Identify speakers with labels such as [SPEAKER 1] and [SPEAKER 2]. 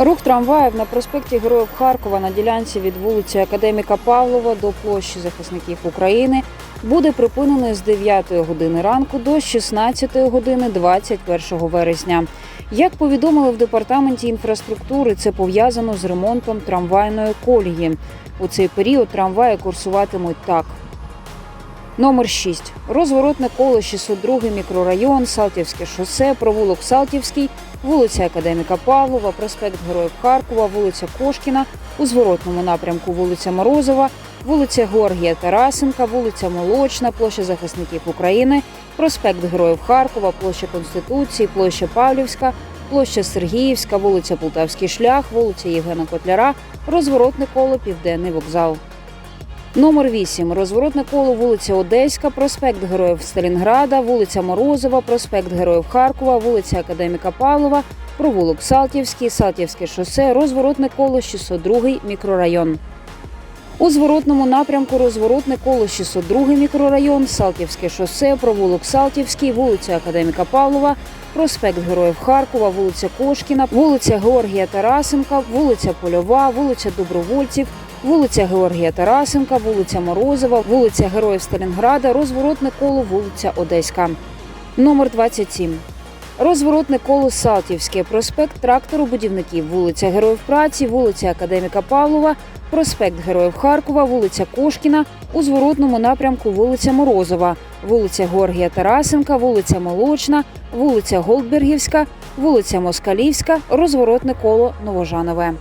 [SPEAKER 1] Рух трамваїв на проспекті Героїв Харкова на ділянці від вулиці Академіка Павлова до площі захисників України буде припинений з 9 години ранку до 16 години 21 вересня. Як повідомили в департаменті інфраструктури, це пов'язано з ремонтом трамвайної колії. У цей період трамваї курсуватимуть так. Номер 6. Розворотне коло 602 мікрорайон, Салтівське шосе, провулок Салтівський, вулиця Академіка Павлова, проспект Героїв Харкова, вулиця Кошкіна, у зворотному напрямку вулиця Морозова, вулиця Георгія Тарасенка, вулиця Молочна, площа захисників України, проспект Героїв Харкова, площа Конституції, площа Павлівська, площа Сергіївська, вулиця Полтавський шлях, вулиця Євгена Котляра, розворотне коло Південний вокзал. Номер 8. Розворотне коло вулиця Одеська, проспект Героїв Сталінграда, вулиця Морозова, проспект Героїв Харкова, вулиця Академіка Павлова, провулок Салтівський, Салтівське шосе, розворотне коло 602 мікрорайон. У зворотному напрямку розворотне коло 602 мікрорайон, Салтівське шосе, провулок Салтівський, вулиця Академіка Павлова, проспект Героїв Харкова, вулиця Кошкіна, вулиця Георгія Тарасенка, вулиця Польова, вулиця Добровольців, вулиця Георгія Тарасенка, вулиця Морозова, вулиця Героїв Сталінграда, розворотне коло вулиця Одеська. Номер 27. Розворотне коло Салтівське, проспект тракторобудівників, вулиця Героїв Праці, вулиця Академіка Павлова, проспект Героїв Харкова, вулиця Кошкіна, у зворотному напрямку вулиця Морозова, вулиця Георгія Тарасенка, вулиця Молочна, вулиця Голдбергівська, вулиця Москалівська, розворотне коло Новожанове.